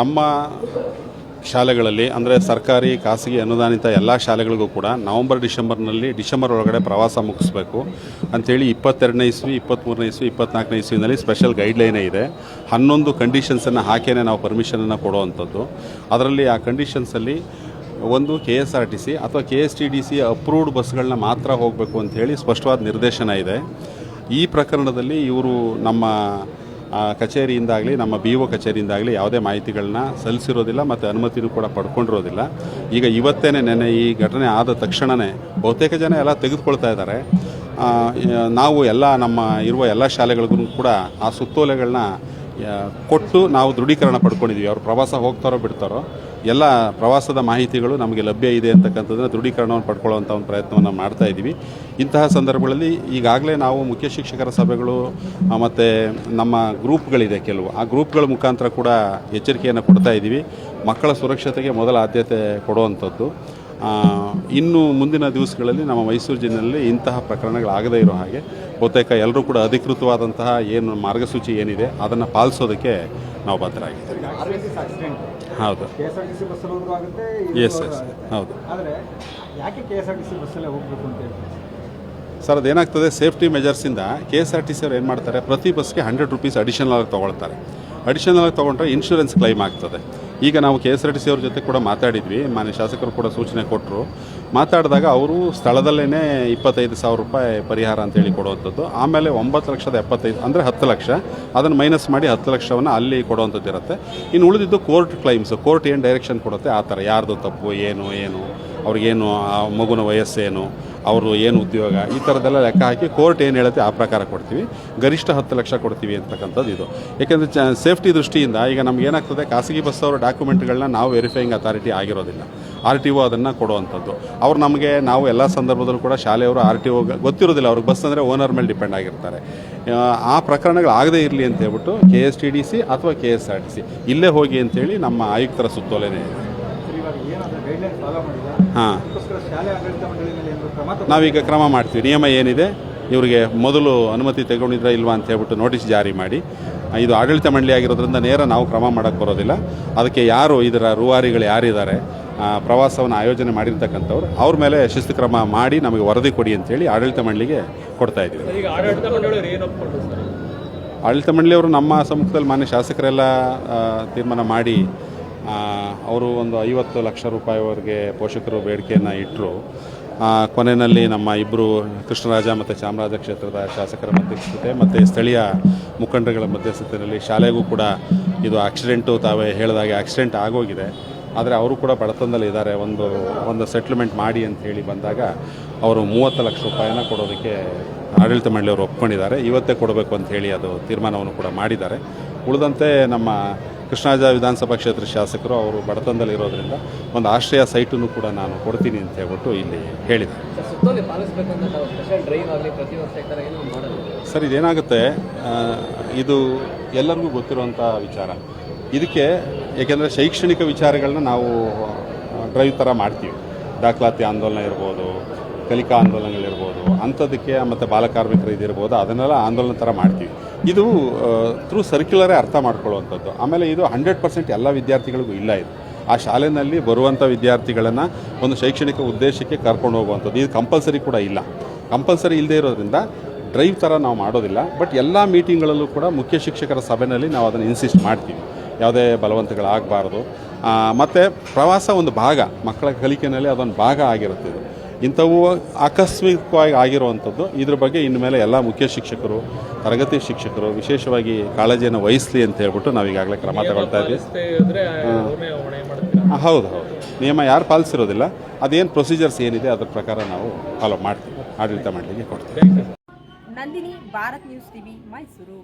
ನಮ್ಮ ಶಾಲೆಗಳಲ್ಲಿ, ಅಂದರೆ ಸರ್ಕಾರಿ, ಖಾಸಗಿ ಅನುದಾನಿತ ಎಲ್ಲ ಶಾಲೆಗಳಿಗೂ ಕೂಡ ನವಂಬರ್, ಡಿಸೆಂಬರ್ನಲ್ಲಿ ಡಿಸೆಂಬರ್ ಒಳಗಡೆ ಪ್ರವಾಸ ಮುಗಿಸ್ಬೇಕು ಅಂಥೇಳಿ ಇಪ್ಪತ್ತೆರಡನೇ ಇಸ್ವಿ, ಇಪ್ಪತ್ತ್ಮೂರನೇ ಇಸ್ವಿ ಇಪ್ಪತ್ನಾಲ್ಕನೇ ಇಸ್ವಿನಲ್ಲಿ ಸ್ಪೆಷಲ್ ಗೈಡ್ಲೈನೇ ಇದೆ. ಹನ್ನೊಂದು ಕಂಡೀಷನ್ಸನ್ನು ಹಾಕೇನೆ ನಾವು ಪರ್ಮಿಷನನ್ನು ಕೊಡುವಂಥದ್ದು. ಅದರಲ್ಲಿ ಆ ಕಂಡೀಷನ್ಸಲ್ಲಿ ಒಂದು K S R T C ಅಥವಾ K S T D C approved ಬಸ್ಗಳನ್ನ ಮಾತ್ರ ಹೋಗಬೇಕು ಅಂತ ಹೇಳಿ ಸ್ಪಷ್ಟವಾದ ನಿರ್ದೇಶನ ಇದೆ. ಈ ಪ್ರಕರಣದಲ್ಲಿ ಇವರು ನಮ್ಮ ಕಚೇರಿಯಿಂದಾಗಲಿ, ನಮ್ಮ ಬಿ ಒ ಕಚೇರಿಯಿಂದಾಗಲಿ ಯಾವುದೇ ಮಾಹಿತಿಗಳನ್ನ ಸಲ್ಲಿಸಿರೋದಿಲ್ಲ ಮತ್ತು ಅನುಮತಿನೂ ಕೂಡ ಪಡ್ಕೊಂಡಿರೋದಿಲ್ಲ. ಈಗ ಇವತ್ತೇ ನೆನೆ ಈ ಘಟನೆ ಆದ ತಕ್ಷಣವೇ ಬಹುತೇಕ ಜನ ಎಲ್ಲ ತೆಗೆದುಕೊಳ್ತಾ ಇದ್ದಾರೆ. ನಾವು ಎಲ್ಲ ನಮ್ಮ ಇರುವ ಎಲ್ಲ ಶಾಲೆಗಳಿಗೂ ಕೂಡ ಆ ಸುತ್ತೋಲೆಗಳನ್ನ ಕೊಟ್ಟು ನಾವು ದೃಢೀಕರಣ ಪಡ್ಕೊಂಡಿದ್ದೀವಿ ಅವರು ಪ್ರವಾಸ ಹೋಗ್ತಾರೋ ಬಿಡ್ತಾರೋ, ಎಲ್ಲ ಪ್ರವಾಸದ ಮಾಹಿತಿಗಳು ನಮಗೆ ಲಭ್ಯ ಇದೆ ಅಂತಕ್ಕಂಥದ್ದನ್ನು ದೃಢೀಕರಣವನ್ನು ಪಡ್ಕೊಳ್ಳುವಂಥ ಒಂದು ಪ್ರಯತ್ನವನ್ನು ಮಾಡ್ತಾ ಇದ್ದೀವಿ. ಇಂತಹ ಸಂದರ್ಭಗಳಲ್ಲಿ ಈಗಾಗಲೇ ನಾವು ಮುಖ್ಯ ಶಿಕ್ಷಕರ ಸಭೆಗಳು ಮತ್ತು ನಮ್ಮ ಗ್ರೂಪ್ಗಳಿದೆ ಕೆಲವು. ಆ ಗ್ರೂಪ್ಗಳ ಮುಖಾಂತರ ಕೂಡ ಎಚ್ಚರಿಕೆಯನ್ನು ಕೊಡ್ತಾ ಇದ್ದೀವಿ. ಮಕ್ಕಳ ಸುರಕ್ಷತೆಗೆ ಮೊದಲ ಆದ್ಯತೆ ಕೊಡುವಂಥದ್ದು. ಇನ್ನು ಮುಂದಿನ ದಿವಸಗಳಲ್ಲಿ ನಮ್ಮ ಮೈಸೂರು ಜಿಲ್ಲೆಯಲ್ಲಿ ಇಂತಹ ಪ್ರಕರಣಗಳಾಗದೇ ಇರೋ ಹಾಗೆ ಬಹುತೇಕ ಎಲ್ಲರೂ ಕೂಡ ಅಧಿಕೃತವಾದಂತಹ ಏನು ಮಾರ್ಗಸೂಚಿ ಏನಿದೆ ಅದನ್ನು ಪಾಲಿಸೋದಕ್ಕೆ ನಾವು ಬದ್ಧರಾಗಿದ್ದೀವಿ. ಹೌದು. ಎಸ್ ಎಸ್ ಹೌದು. ಸರ್ ಅದೇನಾಗ್ತದೆ safety ಮೆಜರ್ಸಿಂದ K S R T C ಅವ್ರು ಏನು ಮಾಡ್ತಾರೆ ಪ್ರತಿ ಬಸ್ಗೆ ಹಂಡ್ರೆಡ್ ರುಪೀಸ್ ಅಡಿಷನಲ್ ಆಗಿ ತೊಗೊಳ್ತಾರೆ. ಅಡಿಷನಲ್ ಆಗಿ ತೊಗೊಂಡ್ರೆ ಇನ್ಶೂರೆನ್ಸ್ ಕ್ಲೈಮ್ ಆಗ್ತದೆ. ಈಗ ನಾವು K S R T C ಅವ್ರ ಜೊತೆ ಕೂಡ ಮಾತಾಡಿದ್ವಿ. ಮಾನ್ಯ ಶಾಸಕರು ಕೂಡ ಸೂಚನೆ ಕೊಟ್ಟರು ಮಾತಾಡಿದಾಗ ಅವರು ಸ್ಥಳದಲ್ಲೇ ಇಪ್ಪತ್ತೈದು ಸಾವಿರ ರೂಪಾಯಿ ಪರಿಹಾರ ಅಂತೇಳಿ ಕೊಡುವಂಥದ್ದು. ಆಮೇಲೆ ಒಂಬತ್ತು ಲಕ್ಷದ ಎಪ್ಪತ್ತೈದು, ಅಂದರೆ ಹತ್ತು ಲಕ್ಷ. ಅದನ್ನು ಮೈನಸ್ ಮಾಡಿ ಹತ್ತು ಲಕ್ಷವನ್ನು ಅಲ್ಲಿ ಕೊಡುವಂಥದ್ದು ಇರುತ್ತೆ. ಇನ್ನು ಉಳಿದಿದ್ದು ಕೋರ್ಟ್ ಕ್ಲೈಮ್ಸ್. ಕೋರ್ಟ್ ಏನು ಡೈರೆಕ್ಷನ್ ಕೊಡುತ್ತೆ? ಆ ಥರ. ಯಾರ್ದು ತಪ್ಪು, ಏನು ಏನು ಅವ್ರಿಗೇನು ಆ ಮಗುನ ವಯಸ್ಸೇನು ಅವರು ಏನು ಉದ್ಯೋಗ, ಈ ಥರದ್ದೆಲ್ಲ ಲೆಕ್ಕ ಹಾಕಿ ಕೋರ್ಟ್ ಏನು ಹೇಳುತ್ತೆ ಆ ಪ್ರಕಾರ ಕೊಡ್ತೀವಿ. ಗರಿಷ್ಠ ಹತ್ತು ಲಕ್ಷ ಕೊಡ್ತೀವಿ ಅಂತಕ್ಕಂಥದ್ದು ಇದು. ಯಾಕೆಂದರೆ ಚ ಸೇಫ್ಟಿ ದೃಷ್ಟಿಯಿಂದ ಈಗ ನಮ್ಗೆ ಏನಾಗ್ತದೆ? ಖಾಸಗಿ ಬಸ್ ಡಾಕ್ಯುಮೆಂಟ್ಗಳನ್ನ ನಾವು ವೆರಿಫೈಯಿಂಗ್ ಅಥಾರಿಟಿ ಆಗಿರೋದಿಲ್ಲ. ಆರ್ ಟಿ ಒ ಅದನ್ನು ಕೊಡುವಂಥದ್ದು. ಅವ್ರು ನಮಗೆ ನಾವು ಎಲ್ಲ ಸಂದರ್ಭದಲ್ಲೂ ಕೂಡ ಶಾಲೆಯವರು ಆರ್ ಟಿ ಒ ಗೊತ್ತಿರೋದಿಲ್ಲ. ಅವ್ರಿಗೆ ಬಸ್ ಅಂದರೆ ಓನರ್ ಮೇಲೆ ಡಿಪೆಂಡ್ ಆಗಿರ್ತಾರೆ. ಆ, ಪ್ರಕರಣಗಳು ಆಗದೇ ಇರಲಿ ಅಂತ ಹೇಳ್ಬಿಟ್ಟು K S T D C ಅಥವಾ K S R T C ಇಲ್ಲೇ ಹೋಗಿ ಅಂತೇಳಿ ನಮ್ಮ ಆಯುಕ್ತರ ಸುತ್ತೋಲೆನೇ ಇದೆ. ಹಾಂ. ನಾವೀಗ ಕ್ರಮ ಮಾಡ್ತೀವಿ. ನಿಯಮ ಏನಿದೆ? ಇವರಿಗೆ ಮೊದಲು ಅನುಮತಿ ತಗೊಂಡಿದ್ರೆ ಇಲ್ವಾ ಅಂತ ಹೇಳ್ಬಿಟ್ಟು ನೋಟಿಸ್ ಜಾರಿ ಮಾಡಿ. ಇದು ಆಡಳಿತ ಮಂಡಳಿ ಆಗಿರೋದ್ರಿಂದ ನೇರ ನಾವು ಕ್ರಮ ಮಾಡೋಕ್ಕೆ ಬರೋದಿಲ್ಲ. ಅದಕ್ಕೆ ಯಾರು ಇದರ ರೂವಾರಿಗಳು ಯಾರಿದ್ದಾರೆ? ಪ್ರವಾಸವನ್ನು ಆಯೋಜನೆ ಮಾಡಿರ್ತಕ್ಕಂಥವ್ರು ಅವ್ರ ಮೇಲೆ ಶಿಸ್ತು ಕ್ರಮ ಮಾಡಿ ನಮಗೆ ವರದಿ ಕೊಡಿ ಅಂತೇಳಿ ಆಡಳಿತ ಮಂಡಳಿಗೆ ಕೊಡ್ತಾ ಇದ್ದೀವಿ. ಆಡಳಿತ ಮಂಡಳಿಯವರು ನಮ್ಮ ಸಮ್ಮುಖದಲ್ಲಿ ಮಾನ್ಯ ಶಾಸಕರೆಲ್ಲ ತೀರ್ಮಾನ ಮಾಡಿ ಅವರು ಒಂದು ಐವತ್ತು ಲಕ್ಷ ರೂಪಾಯಿವರೆಗೆ ಪೋಷಕರು ಬೇಡಿಕೆಯನ್ನು ಇಟ್ಟರು ಕೊನೆಯಲ್ಲಿ ನಮ್ಮ ಇಬ್ಬರು ಕೃಷ್ಣರಾಜ ಮತ್ತು ಚಾಮರಾಜ ಕ್ಷೇತ್ರದ ಶಾಸಕರ ಮಧ್ಯಸ್ಥತೆ ಮತ್ತು ಸ್ಥಳೀಯ ಮುಖಂಡರುಗಳ ಮಧ್ಯಸ್ಥತೆಯಲ್ಲಿ ಶಾಲೆಗೂ ಕೂಡ ಇದು ಆಕ್ಸಿಡೆಂಟು ತಾವೇ ಹೇಳಿದಾಗೆ ಆಕ್ಸಿಡೆಂಟ್ ಆಗೋಗಿದೆ. ಆದರೆ ಅವರು ಕೂಡ ಬಡತನದಲ್ಲಿ ಇದ್ದಾರೆ. ಒಂದು ಒಂದು ಸೆಟ್ಲ್ಮೆಂಟ್ ಮಾಡಿ ಅಂತ ಹೇಳಿ ಬಂದಾಗ ಅವರು ಮೂವತ್ತು ಲಕ್ಷ ರೂಪಾಯಿನ ಕೊಡೋದಕ್ಕೆ ಆಡಳಿತ ಮಂಡಳಿಯವರು ಒಪ್ಕೊಂಡಿದ್ದಾರೆ. ಇವತ್ತೇ ಕೊಡಬೇಕು ಅಂತ ಹೇಳಿ ಅದು ತೀರ್ಮಾನವನ್ನು ಕೂಡ ಮಾಡಿದ್ದಾರೆ. ಉಳಿದಂತೆ ನಮ್ಮ ಕೃಷ್ಣರಾಜ ವಿಧಾನಸಭಾ ಕ್ಷೇತ್ರ ಶಾಸಕರು ಅವರು ಬಡತನದಲ್ಲಿ ಇರೋದ್ರಿಂದ ಒಂದು ಆಶ್ರಯ ಸೈಟನ್ನು ಕೂಡ ನಾನು ಕೊಡ್ತೀನಿ ಅಂತ ಹೇಳ್ಬಿಟ್ಟು ಇಲ್ಲಿ ಹೇಳಿದೆ ಸರ್ ಇದೇನಾಗುತ್ತೆ? ಇದು ಎಲ್ಲರಿಗೂ ಗೊತ್ತಿರುವಂಥ ವಿಚಾರ. ಇದಕ್ಕೆ ಏಕೆಂದರೆ ಶೈಕ್ಷಣಿಕ ವಿಚಾರಗಳನ್ನ ನಾವು ಡ್ರೈವ್ ಥರ ಮಾಡ್ತೀವಿ. ದಾಖಲಾತಿ ಆಂದೋಲನ ಇರ್ಬೋದು, ಕಲಿಕಾ ಆಂದೋಲನಗಳಿರ್ಬೋದು, ಅಂಥದಕ್ಕೆ ಮತ್ತು ಬಾಲಕಾರ್ಮಿಕರ ಇದಿರ್ಬೋದು ಅದನ್ನೆಲ್ಲ ಆಂದೋಲನ ಥರ ಮಾಡ್ತೀವಿ. ಇದು ಥ್ರೂ ಸರ್ಕ್ಯುಲರೇ ಅರ್ಥ ಮಾಡ್ಕೊಳ್ಳುವಂಥದ್ದು. ಆಮೇಲೆ ಇದು ಹಂಡ್ರೆಡ್ ಪರ್ಸೆಂಟ್ ಎಲ್ಲ ವಿದ್ಯಾರ್ಥಿಗಳಿಗೂ ಇಲ್ಲ ಇದು. ಆ ಶಾಲೆಯಲ್ಲಿ ಬರುವಂಥ ವಿದ್ಯಾರ್ಥಿಗಳನ್ನು ಒಂದು ಶೈಕ್ಷಣಿಕ ಉದ್ದೇಶಕ್ಕೆ ಕರ್ಕೊಂಡು ಹೋಗುವಂಥದ್ದು. ಇದು ಕಂಪಲ್ಸರಿ ಕೂಡ ಇಲ್ಲ. ಕಂಪಲ್ಸರಿ ಇಲ್ಲದೇ ಇರೋದ್ರಿಂದ ಡ್ರೈವ್ ಥರ ನಾವು ಮಾಡೋದಿಲ್ಲ. ಬಟ್ ಎಲ್ಲ ಮೀಟಿಂಗ್ಗಳಲ್ಲೂ ಕೂಡ ಮುಖ್ಯ ಶಿಕ್ಷಕರ ಸಭೆಯಲ್ಲಿ ನಾವು ಅದನ್ನು ಇನ್ಸಿಸ್ಟ್ ಮಾಡ್ತೀವಿ. ಯಾವುದೇ ಬಲವಂತಗಳಾಗಬಾರ್ದು. ಮತ್ತು ಪ್ರವಾಸ ಒಂದು ಭಾಗ ಮಕ್ಕಳ ಕಲಿಕೆಯಲ್ಲಿ ಅದೊಂದು ಭಾಗ ಆಗಿರುತ್ತೆ ಇದು. ಇಂಥವು ಆಕಸ್ಮಿಕವಾಗಿ ಆಗಿರುವಂಥದ್ದು. ಇದ್ರ ಬಗ್ಗೆ ಇನ್ನು ಮೇಲೆ ಎಲ್ಲ ಮುಖ್ಯ ಶಿಕ್ಷಕರು ತರಗತಿ ಶಿಕ್ಷಕರು ವಿಶೇಷವಾಗಿ ಕಾಳಜಿಯನ್ನು ವಹಿಸಲಿ ಅಂತ ಹೇಳ್ಬಿಟ್ಟು ನಾವು ಈಗಾಗಲೇ ಕ್ರಮ ತಗೊಳ್ತಾ ಇದ್ದೀವಿ. ಹೌದು ಹೌದು. ನಿಯಮ ಯಾರು ಪಾಲಿಸಿರೋದಿಲ್ಲ. ಅದೇನು ಪ್ರೊಸೀಜರ್ಸ್ ಏನಿದೆ ಅದ್ರ ಪ್ರಕಾರ ನಾವು ಫಾಲೋ ಮಾಡ್ತೀವಿ. ಆಡಳಿತ ಮಾಡಲಿಕ್ಕೆ ಕೊಡ್ತೀವಿ. Nandini Bharat news TV Mysuru.